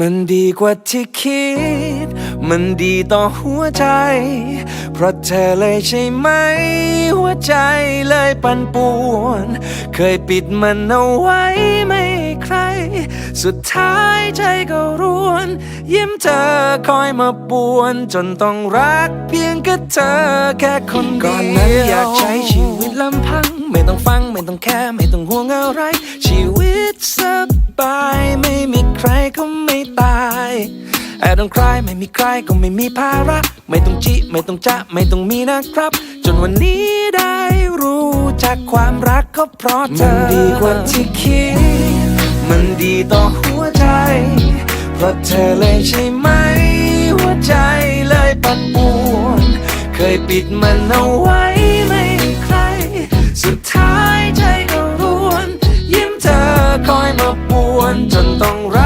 มันดีกว่าที่คิด มันดีต่อหัวใจ เพราะเธอเลยใช่ไหม หัวใจเลยปั่นป่วน เคยปิดมันเอาไว้ไม่ใคร สุดท้ายใจก็ร่วน ยิ้มเธอคอยมาป่วน จนต้องรักเพียงแค่เธอแค่คนเดียวก่อนนั้นอยากใช้ชีวิตลำพัง ไม่ต้องฟังไม่ต้องแค่ไม่ต้องห่วงอะไร ชีวิตสบาย ใครก็ไม่ตายแอบต้องใครไม่มีใครก็ไม่มีภาระ ไม่ต้องจิ ไม่ต้องจะไม่ต้องมีนะครับ จนวันนี้ได้รู้จักความรักก็เพราะเธอ มันดีกว่าที่คิด มันดีต่อหัวใจ เพราะเธอเลยใช่ไหม หัวใจเลยปั่นป่วนเคยปิดมันเอาไว้ไม่ใคร สุดท้ายใจก็ร่วน ยิ้มเธอคอยมาป่วนจนต้องรัก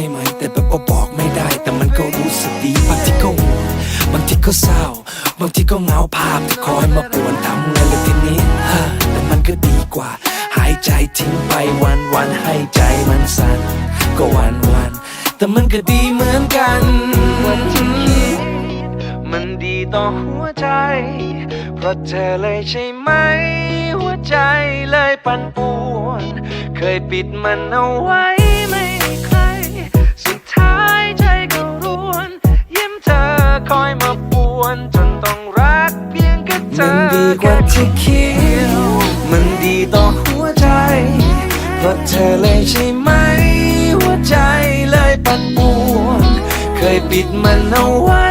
ช่ไหม แต่แบบว่าบอกไม่ได้ แต่มันก็รู้สึกดีบางทีก็ห่วงบางทีก็เศร้า บางทีก็เงาภาพที่คอยมาปวนทำไงเลยทีนี้ฮะแต่มันก็ดีกว่า หายใจทิ้งไปวันวันให้ใจมันสั่นก็วันวันแต่มันก็ดีเหมือนกันวันที่คิดมันดีต่อหัวใจ เพราะเธอเลยใช่ไหม หัวใจเลยปั่นป่วน เคยปิดมันเอาไว้ไม่ให้ใคร กว่าที่คิดมันดีต่อหัวใจ เพราะเธอเลยใช่ไหม หัวใจเลยปั่นป่วน เคยปิดมันเอาไว้